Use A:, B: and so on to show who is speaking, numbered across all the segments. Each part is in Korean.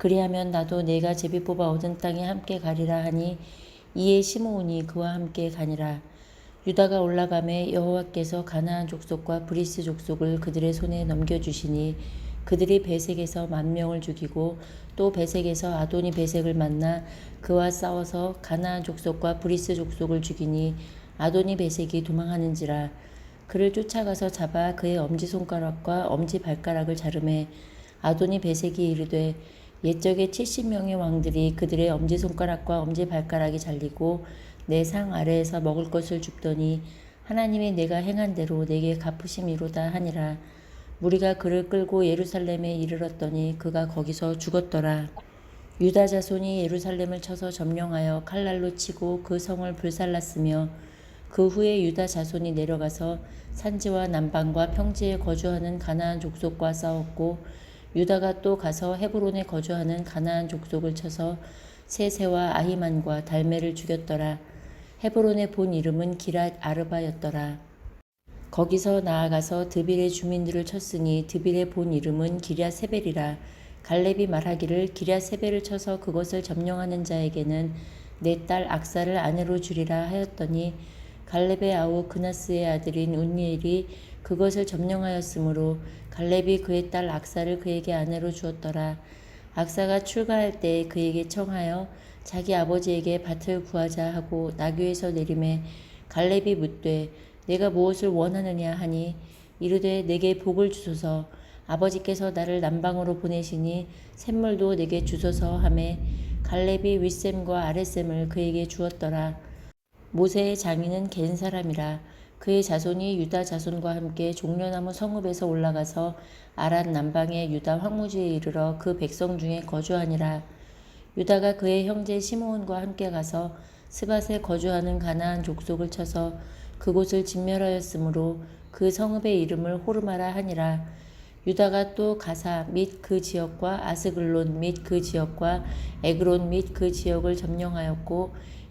A: 그리하면 나도 내가 제비 뽑아 얻은 땅에 함께 가리라 하니 이에 시므온이 그와 함께 가니라. 유다가 올라가매 여호와께서 가나안 족속과 브리스 족속을 그들의 손에 넘겨주시니 그들이 베색에서 만 명을 죽이고 또 베색에서 아도니 베색을 만나 그와 싸워서 가나안 족속과 브리스 족속을 죽이니 아도니 베색이 도망하는지라. 그를 쫓아가서 잡아 그의 엄지 손가락과 엄지 발가락을 자르매 아도니 베색이 이르되 옛적에 70명의 왕들이 그들의 엄지손가락과 엄지발가락이 잘리고 내 상 아래에서 먹을 것을 줍더니 하나님이 내가 행한 대로 내게 갚으심이로다 하니라. 무리가 그를 끌고 예루살렘에 이르렀더니 그가 거기서 죽었더라. 유다 자손이 예루살렘을 쳐서 점령하여 칼날로 치고 그 성을 불살랐으며 그 후에 유다 자손이 내려가서 산지와 남방과 평지에 거주하는 가나안 족속과 싸웠고 유다가 또 가서 헤브론에 거주하는 가나안 족속을 쳐서 세세와 아히만과 달메를 죽였더라. 헤브론의 본 이름은 기랏 아르바였더라. 거기서 나아가서 드빌의 주민들을 쳤으니 드빌의 본 이름은 기랴 세벨이라. 갈렙이 말하기를 기랴 세벨을 쳐서 그것을 점령하는 자에게는 내 딸 악사를 아내로 주리라 하였더니 갈렙의 아우 그나스의 아들인 운니엘이 그것을 점령하였으므로 갈렙이 그의 딸 악사를 그에게 아내로 주었더라. 악사가 출가할 때 그에게 청하여 자기 아버지에게 밭을 구하자 하고 나귀에서 내림에 갈렙이 묻되 내가 무엇을 원하느냐 하니 이르되 내게 복을 주소서 아버지께서 나를 남방으로 보내시니 샘물도 내게 주소서 하매 갈렙이 윗샘과 아랫샘을 그에게 주었더라. 모세의 장인은 겐 사람이라 그의 자손이 유다 자손과 함께 종려나무 성읍에서 올라가서 아란 남방의 유다 황무지에 이르러 그 백성 중에 거주하니라. 유다가 그의 형제 시므온과 함께 가서 스밧에 거주하는 가나안 족속을 쳐서 그곳을 진멸하였으므로 그 성읍의 이름을 호르마라 하니라. 유다가 또 가사 및 그 지역과 아스글론 및 그 지역과 에그론 및 그 지역을 점령하였고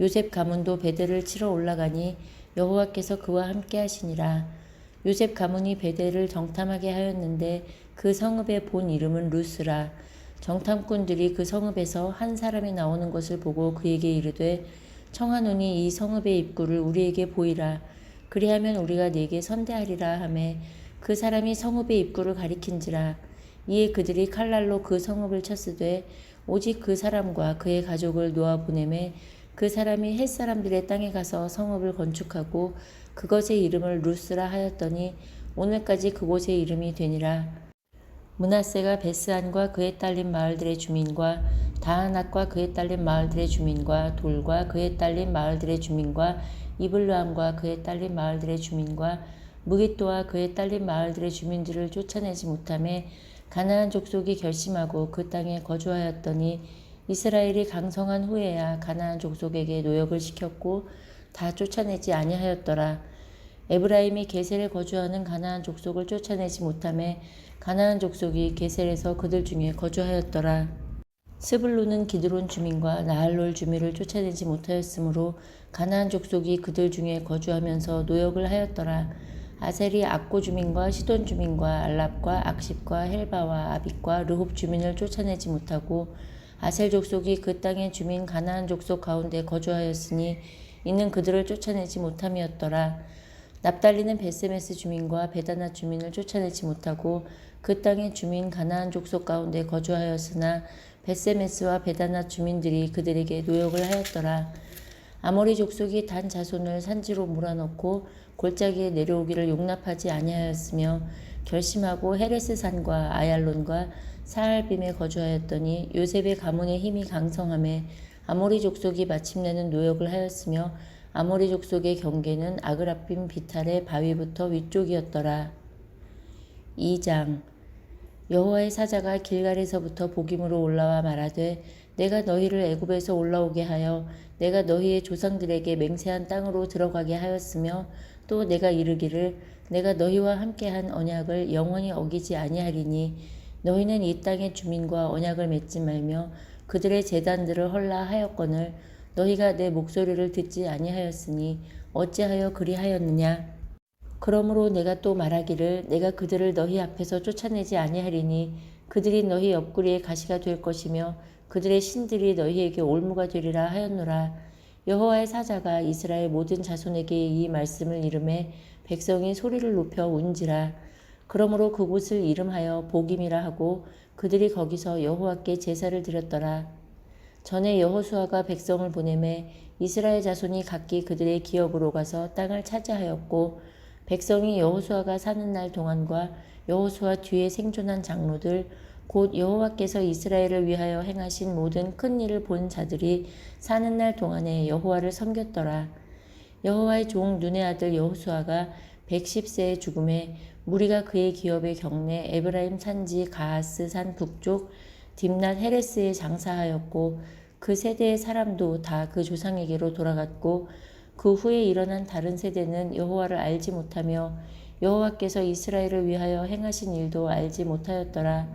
A: 요셉 가문도 베델을 치러 올라가니 여호와께서 그와 함께 하시니라. 요셉 가문이 베델을 정탐하게 하였는데 그 성읍의 본 이름은 루스라. 정탐꾼들이 그 성읍에서 한 사람이 나오는 것을 보고 그에게 이르되 청하노니 이 성읍의 입구를 우리에게 보이라. 그리하면 우리가 네게 선대하리라 하매 그 사람이 성읍의 입구를 가리킨지라. 이에 그들이 칼날로 그 성읍을 쳤으되 오직 그 사람과 그의 가족을 놓아 보내매 그 사람이 햇 사람들의 땅에 가서 성읍을 건축하고 그것의 이름을 루스라 하였더니 오늘까지 그곳의 이름이 되니라. 문하세가 베스안과 그에 딸린 마을들의 주민과 다하낫과 그에 딸린 마을들의 주민과 돌과 그에 딸린 마을들의 주민과 이블루함과 그에 딸린 마을들의 주민과 무기또와 그에 딸린 마을들의 주민들을 쫓아내지 못함에 가나안 족속이 결심하고 그 땅에 거주하였더니 이스라엘이 강성한 후에야 가나안 족속에게 노역을 시켰고 다 쫓아내지 아니하였더라. 에브라임이 게셀에 거주하는 가나안 족속을 쫓아내지 못함에 가나안 족속이 게셀에서 그들 중에 거주하였더라. 스불루는 기드론 주민과 나할롤 주민을 쫓아내지 못하였으므로 가나안 족속이 그들 중에 거주하면서 노역을 하였더라. 아셀이 악고 주민과 시돈 주민과 알랍과 악십과 헬바와 아빅과 르홉 주민을 쫓아내지 못하고 아셀 족속이 그 땅의 주민 가나안 족속 가운데 거주하였으니 이는 그들을 쫓아내지 못함이었더라. 납달리는 베세메스 주민과 베다나 주민을 쫓아내지 못하고 그 땅의 주민 가나안 족속 가운데 거주하였으나 베세메스와 베다나 주민들이 그들에게 노역을 하였더라. 아모리 족속이 단 자손을 산지로 몰아넣고 골짜기에 내려오기를 용납하지 아니하였으며 결심하고 헤레스 산과 아얄론과 사알빔에 거주하였더니 요셉의 가문의 힘이 강성함에 아모리 족속이 마침내는 노역을 하였으며 아모리 족속의 경계는 아그라빔 비탈의 바위부터 위쪽이었더라. 2장 여호와의 사자가 길갈에서부터 복임으로 올라와 말하되 내가 너희를 애굽에서 올라오게 하여 내가 너희의 조상들에게 맹세한 땅으로 들어가게 하였으며 또 내가 이르기를 내가 너희와 함께한 언약을 영원히 어기지 아니하리니 너희는 이 땅의 주민과 언약을 맺지 말며 그들의 재단들을 헐라 하였거늘 너희가 내 목소리를 듣지 아니하였으니 어찌하여 그리하였느냐? 그러므로 내가 또 말하기를 내가 그들을 너희 앞에서 쫓아내지 아니하리니 그들이 너희 옆구리에 가시가 될 것이며 그들의 신들이 너희에게 올무가 되리라 하였노라. 여호와의 사자가 이스라엘 모든 자손에게 이 말씀을 이름해 백성이 소리를 높여 운지라 그러므로 그곳을 이름하여 복임이라 하고 그들이 거기서 여호와께 제사를 드렸더라 전에 여호수아가 백성을 보내매 이스라엘 자손이 각기 그들의 기업으로 가서 땅을 차지하였고 백성이 여호수아가 사는 날 동안과 여호수아 뒤에 생존한 장로들 곧 여호와께서 이스라엘을 위하여 행하신 모든 큰 일을 본 자들이 사는 날 동안에 여호와를 섬겼더라. 여호와의 종 눈의 아들 여호수아가 110세의 죽음에 무리가 그의 기업의 경내 에브라임 산지 가하스 산 북쪽 딥낫 헤레스에 장사하였고 그 세대의 사람도 다 그 조상에게로 돌아갔고 그 후에 일어난 다른 세대는 여호와를 알지 못하며 여호와께서 이스라엘을 위하여 행하신 일도 알지 못하였더라.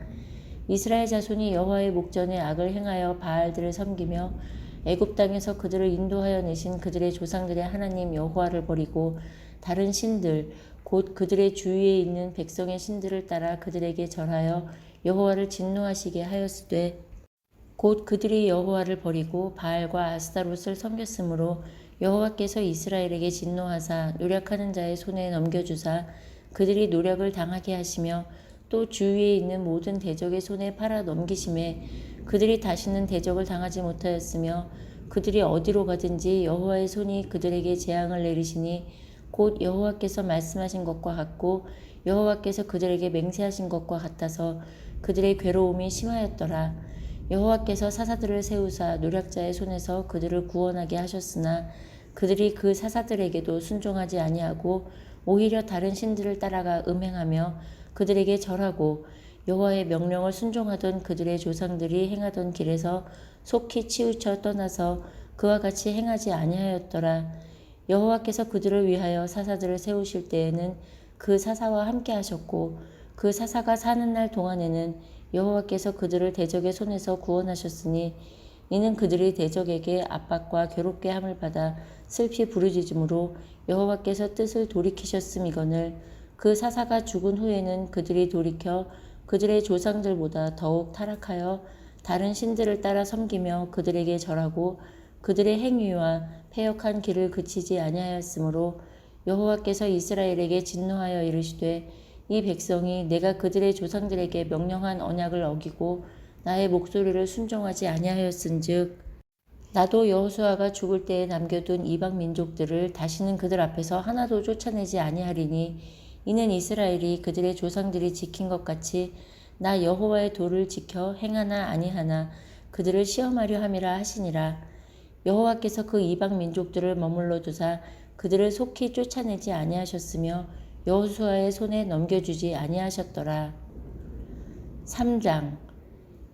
A: 이스라엘 자손이 여호와의 목전에 악을 행하여 바알들을 섬기며 애굽 땅에서 그들을 인도하여 내신 그들의 조상들의 하나님 여호와를 버리고 다른 신들 곧 그들의 주위에 있는 백성의 신들을 따라 그들에게 절하여 여호와를 진노하시게 하였으되 곧 그들이 여호와를 버리고 바알과 아스타롯을 섬겼으므로 여호와께서 이스라엘에게 진노하사 노력하는 자의 손에 넘겨주사 그들이 노력을 당하게 하시며 또 주위에 있는 모든 대적의 손에 팔아 넘기심에 그들이 다시는 대적을 당하지 못하였으며 그들이 어디로 가든지 여호와의 손이 그들에게 재앙을 내리시니 곧 여호와께서 말씀하신 것과 같고 여호와께서 그들에게 맹세하신 것과 같아서 그들의 괴로움이 심하였더라. 여호와께서 사사들을 세우사 노략자의 손에서 그들을 구원하게 하셨으나 그들이 그 사사들에게도 순종하지 아니하고 오히려 다른 신들을 따라가 음행하며 그들에게 절하고 여호와의 명령을 순종하던 그들의 조상들이 행하던 길에서 속히 치우쳐 떠나서 그와 같이 행하지 아니하였더라. 여호와께서 그들을 위하여 사사들을 세우실 때에는 그 사사와 함께 하셨고 그 사사가 사는 날 동안에는 여호와께서 그들을 대적의 손에서 구원하셨으니 이는 그들이 대적에게 압박과 괴롭게 함을 받아 슬피 부르짖음으로 여호와께서 뜻을 돌이키셨음이거늘 그 사사가 죽은 후에는 그들이 돌이켜 그들의 조상들보다 더욱 타락하여 다른 신들을 따라 섬기며 그들에게 절하고 그들의 행위와 패역한 길을 그치지 아니하였으므로 여호와께서 이스라엘에게 진노하여 이르시되 이 백성이 내가 그들의 조상들에게 명령한 언약을 어기고 나의 목소리를 순종하지 아니하였은즉 나도 여호수아가 죽을 때에 남겨둔 이방 민족들을 다시는 그들 앞에서 하나도 쫓아내지 아니하리니 이는 이스라엘이 그들의 조상들이 지킨 것 같이 나 여호와의 도를 지켜 행하나 아니하나 그들을 시험하려 함이라 하시니라 여호와께서 그 이방 민족들을 머물러 두사 그들을 속히 쫓아내지 아니하셨으며 여호수아의 손에 넘겨주지 아니하셨더라. 3장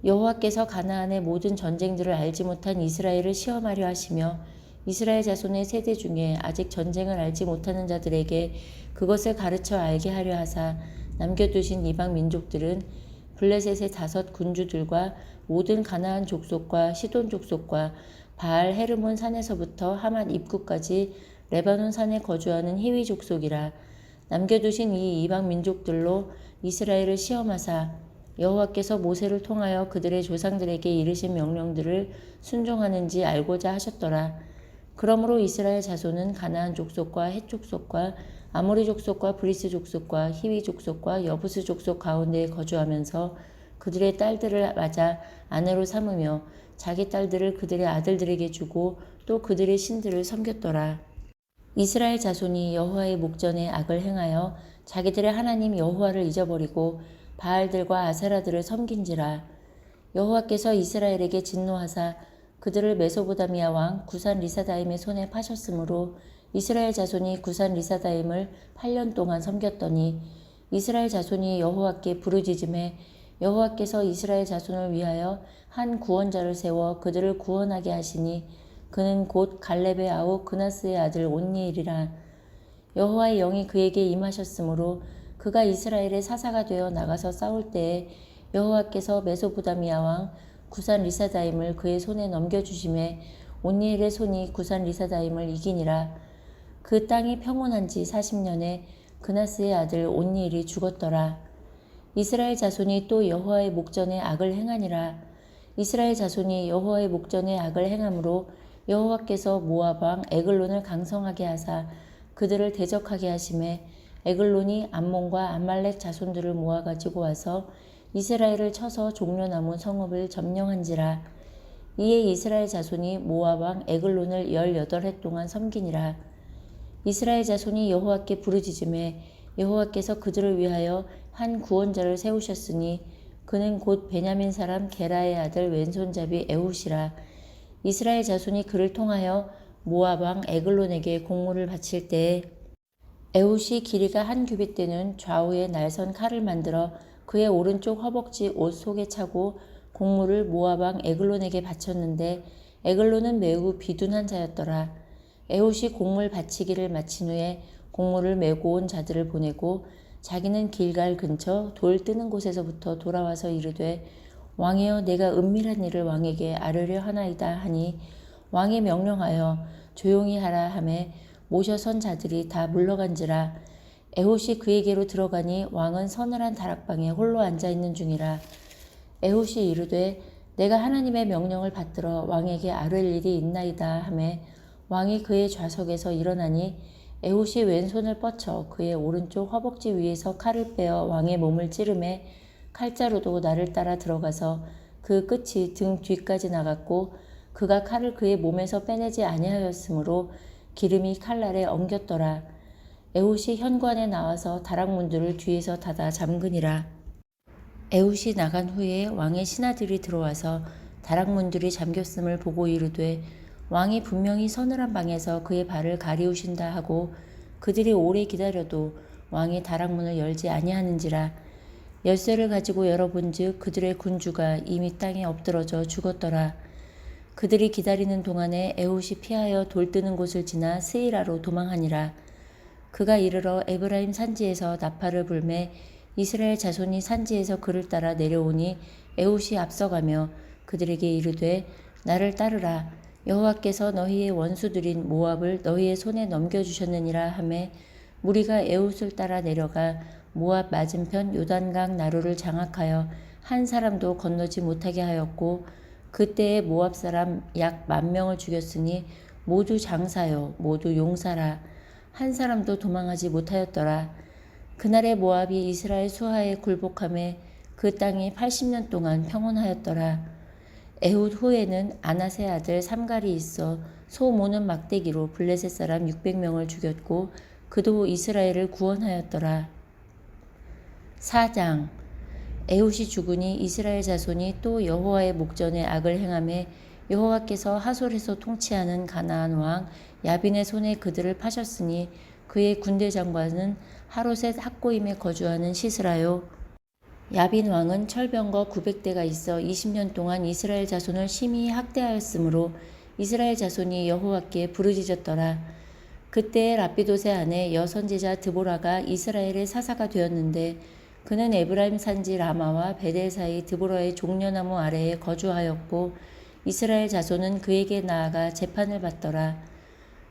A: 여호와께서 가나안의 모든 전쟁들을 알지 못한 이스라엘을 시험하려 하시며 이스라엘 자손의 세대 중에 아직 전쟁을 알지 못하는 자들에게 그것을 가르쳐 알게 하려 하사 남겨두신 이방 민족들은 블레셋의 다섯 군주들과 모든 가나안 족속과 시돈 족속과 바알 헤르몬 산에서부터 하맛 입구까지 레바논 산에 거주하는 히위 족속이라 남겨두신 이 이방 민족들로 이스라엘을 시험하사 여호와께서 모세를 통하여 그들의 조상들에게 이르신 명령들을 순종하는지 알고자 하셨더라. 그러므로 이스라엘 자손은 가나안 족속과 헷 족속과 아모리 족속과 브리스 족속과 히위 족속과 여부스 족속 가운데에 거주하면서 그들의 딸들을 맞아 아내로 삼으며 자기 딸들을 그들의 아들들에게 주고 또 그들의 신들을 섬겼더라. 이스라엘 자손이 여호와의 목전에 악을 행하여 자기들의 하나님 여호와를 잊어버리고 바알들과 아세라들을 섬긴지라 여호와께서 이스라엘에게 진노하사 그들을 메소보다미아 왕 구산 리사다임의 손에 파셨으므로 이스라엘 자손이 구산 리사다임을 8년 동안 섬겼더니 이스라엘 자손이 여호와께 부르짖음에 여호와께서 이스라엘 자손을 위하여 한 구원자를 세워 그들을 구원하게 하시니 그는 곧 갈렙의 아우 그나스의 아들 온니엘이라. 여호와의 영이 그에게 임하셨으므로 그가 이스라엘의 사사가 되어 나가서 싸울 때에 여호와께서 메소보다미아 왕 구산 리사다임을 그의 손에 넘겨주심에 온니엘의 손이 구산 리사다임을 이기니라. 그 땅이 평온한 지 40년에 그나스의 아들 온니엘이 죽었더라. 이스라엘 자손이 또 여호와의 목전에 악을 행하니라. 이스라엘 자손이 여호와의 목전에 악을 행함으로 여호와께서 왕 에글론을 강성하게 하사 그들을 대적하게 하심에 에글론이 암몬과 암말렉 자손들을 모아 가지고 와서 이스라엘을 쳐서 종려 남은 성읍을 점령한지라. 이에 이스라엘 자손이 모압 왕 에글론을 열여덟 해 동안 섬기니라. 이스라엘 자손이 여호와께 부르짖음에 여호와께서 그들을 위하여 한 구원자를 세우셨으니 그는 곧 베냐민 사람 게라의 아들 왼손잡이 에훗이라. 이스라엘 자손이 그를 통하여 모압 왕 에글론에게 공물을 바칠 때에 에훗이 길이가 한 규빗 되는 좌우에 날선 칼을 만들어 그의 오른쪽 허벅지 옷 속에 차고 공물을 왕 에글론에게 바쳤는데 에글론은 매우 비둔한 자였더라. 에훗이 공물 바치기를 마친 후에 공물을 메고 온 자들을 보내고 자기는 길갈 근처 돌 뜨는 곳에서부터 돌아와서 이르되 왕이여 내가 은밀한 일을 왕에게 아뢰려 하나이다 하니 왕이 명령하여 조용히 하라 하매 모셔선 자들이 다 물러간지라 에훗이 그에게로 들어가니 왕은 서늘한 다락방에 홀로 앉아 있는 중이라 에훗이 이르되 내가 하나님의 명령을 받들어 왕에게 아뢰 일이 있나이다 하매 왕이 그의 좌석에서 일어나니 에훗이 왼손을 뻗쳐 그의 오른쪽 허벅지 위에서 칼을 빼어 왕의 몸을 찌르매 칼자루도 나를 따라 들어가서 그 끝이 등 뒤까지 나갔고 그가 칼을 그의 몸에서 빼내지 아니하였으므로 기름이 칼날에 엉겼더라. 에훗이 현관에 나와서 다락문들을 뒤에서 닫아 잠그니라. 에훗이 나간 후에 왕의 신하들이 들어와서 다락문들이 잠겼음을 보고 이르되 왕이 분명히 서늘한 방에서 그의 발을 가리우신다 하고 그들이 오래 기다려도 왕이 다락문을 열지 아니하는지라 열쇠를 가지고 열어본즉 그들의 군주가 이미 땅에 엎드러져 죽었더라. 그들이 기다리는 동안에 에훗이 피하여 돌 뜨는 곳을 지나 스이라로 도망하니라. 그가 이르러 에브라임 산지에서 나팔을 불매 이스라엘 자손이 산지에서 그를 따라 내려오니 에훗이 앞서가며 그들에게 이르되 나를 따르라. 여호와께서 너희의 원수들인 모압을 너희의 손에 넘겨 주셨느니라 하매 무리가 에훗을 따라 내려가 모압 맞은편 요단강 나루를 장악하여 한 사람도 건너지 못하게 하였고 그때에 모압 사람 약 만 명을 죽였으니 모두 장사요 모두 용사라 한 사람도 도망하지 못하였더라 그날의 모압이 이스라엘 수하에 굴복함에 그 땅이 80년 동안 평온하였더라 에훗 후에는 아나세 아들 삼갈이 있어 소 모는 막대기로 블레셋 사람 600명을 죽였고 그도 이스라엘을 구원하였더라. 4장 에훗이 죽으니 이스라엘 자손이 또 여호와의 목전에 악을 행함에 여호와께서 하솔에서 통치하는 가나안 왕 야빈의 손에 그들을 파셨으니 그의 군대 장관은 하롯의 학고임에 거주하는 시스라요 야빈 왕은 철병거 900대가 있어 20년 동안 이스라엘 자손을 심히 학대하였으므로 이스라엘 자손이 여호와께 부르짖었더라. 그때 라피도세 아내 여선제자 드보라가 이스라엘의 사사가 되었는데 그는 에브라임 산지 라마와 베델 사이 드보라의 종려나무 아래에 거주하였고 이스라엘 자손은 그에게 나아가 재판을 받더라.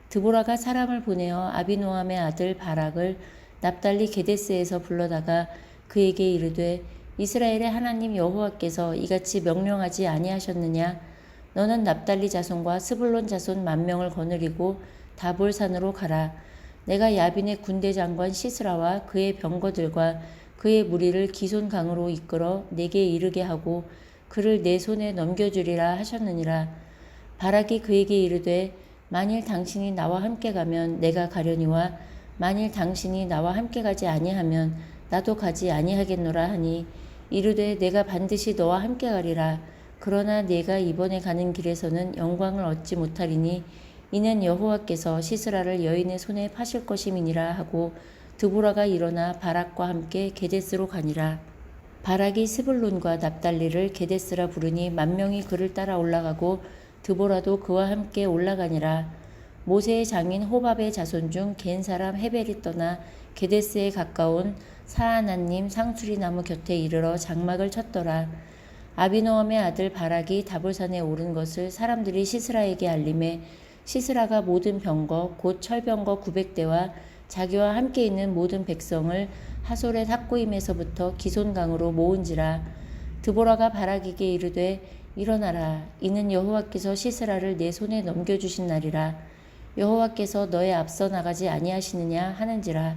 A: 드보라가 사람을 보내어 아비노함의 아들 바락을 납달리 게데스에서 불러다가 그에게 이르되 이스라엘의 하나님 여호와께서 이같이 명령하지 아니하셨느냐 너는 납달리 자손과 스불론 자손 만 명을 거느리고 다볼산으로 가라 내가 야빈의 군대 장관 시스라와 그의 병거들과 그의 무리를 기손 강으로 이끌어 내게 이르게 하고 그를 내 손에 넘겨주리라 하셨느니라. 바락이 그에게 이르되 만일 당신이 나와 함께 가면 내가 가려니와 만일 당신이 나와 함께 가지 아니하면 나도 가지 아니하겠노라 하니 이르되 내가 반드시 너와 함께 가리라. 그러나 내가 이번에 가는 길에서는 영광을 얻지 못하리니 이는 여호와께서 시스라를 여인의 손에 파실 것임이니라 하고 드보라가 일어나 바락과 함께 게데스로 가니라 바락이 스불론과 납달리를 게데스라 부르니 만 명이 그를 따라 올라가고 드보라도 그와 함께 올라가니라. 모세의 장인 호밥의 자손 중 겐 사람 헤벨이 떠나 게데스에 가까운 사하나님 상수리 나무 곁에 이르러 장막을 쳤더라. 아비노함의 아들 바락이 다볼산에 오른 것을 사람들이 시스라에게 알림해 시스라가 모든 병거 곧 철병거 900대와 자기와 함께 있는 모든 백성을 하솔의 탁고임에서부터 기손강으로 모은지라 드보라가 바락에게 이르되 일어나라. 이는 여호와께서 시스라를 내 손에 넘겨 주신 날이라. 여호와께서 너의 앞서 나가지 아니하시느냐 하는지라.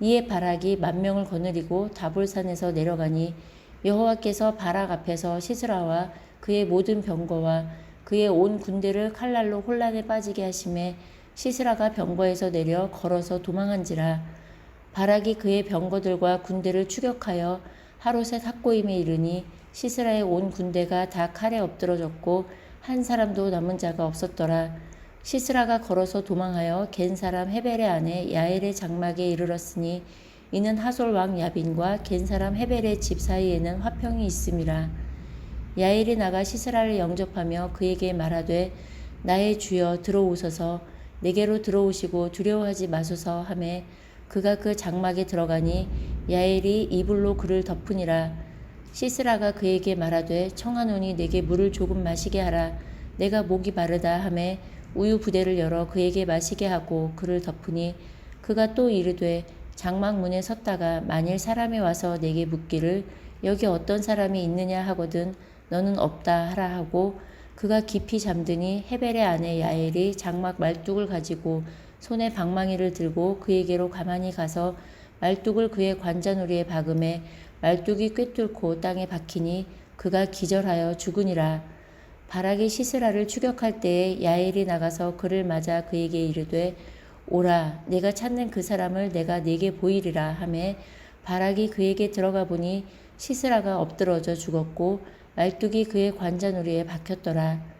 A: 이에 바락이 만 명을 거느리고 다볼산에서 내려가니 여호와께서 바락 앞에서 시스라와 그의 모든 병거와 그의 온 군대를 칼날로 혼란에 빠지게 하심에 시스라가 병거에서 내려 걸어서 도망한지라 바락이 그의 병거들과 군대를 추격하여 하롯의 학고임에 이르니 시스라의 온 군대가 다 칼에 엎드러졌고 한 사람도 남은 자가 없었더라. 시스라가 걸어서 도망하여 겐 사람 헤벨의 아내 야엘의 장막에 이르렀으니 이는 하솔 왕 야빈과 겐 사람 헤벨의 집 사이에는 화평이 있음이라. 야엘이 나가 시스라를 영접하며 그에게 말하되 나의 주여 들어오소서. 내게로 들어오시고 두려워하지 마소서 하매 그가 그 장막에 들어가니 야엘이 이불로 그를 덮으니라. 시스라가 그에게 말하되 청하노니 내게 물을 조금 마시게 하라. 내가 목이 마르다 하매 우유 부대를 열어 그에게 마시게 하고 그를 덮으니 그가 또 이르되 장막 문에 섰다가 만일 사람이 와서 내게 묻기를 여기 어떤 사람이 있느냐 하거든 너는 없다 하라 하고 그가 깊이 잠드니 헤벨의 아내 야엘이 장막 말뚝을 가지고 손에 방망이를 들고 그에게로 가만히 가서 말뚝을 그의 관자놀이에 박음에 말뚝이 꿰뚫고 땅에 박히니 그가 기절하여 죽으니라 바락이 시스라를 추격할 때에 야엘이 나가서 그를 맞아 그에게 이르되 오라 내가 찾는 그 사람을 내가 네게 보이리라 하매 바락이 그에게 들어가 보니 시스라가 엎드러져 죽었고 말뚝이 그의 관자놀이에 박혔더라.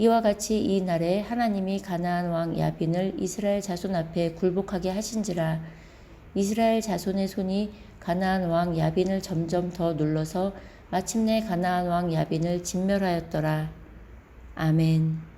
A: 이와 같이 이 날에 하나님이 가나안 왕 야빈을 이스라엘 자손 앞에 굴복하게 하신지라 이스라엘 자손의 손이 가나안 왕 야빈을 점점 더 눌러서 마침내 가나안 왕 야빈을 진멸하였더라. 아멘.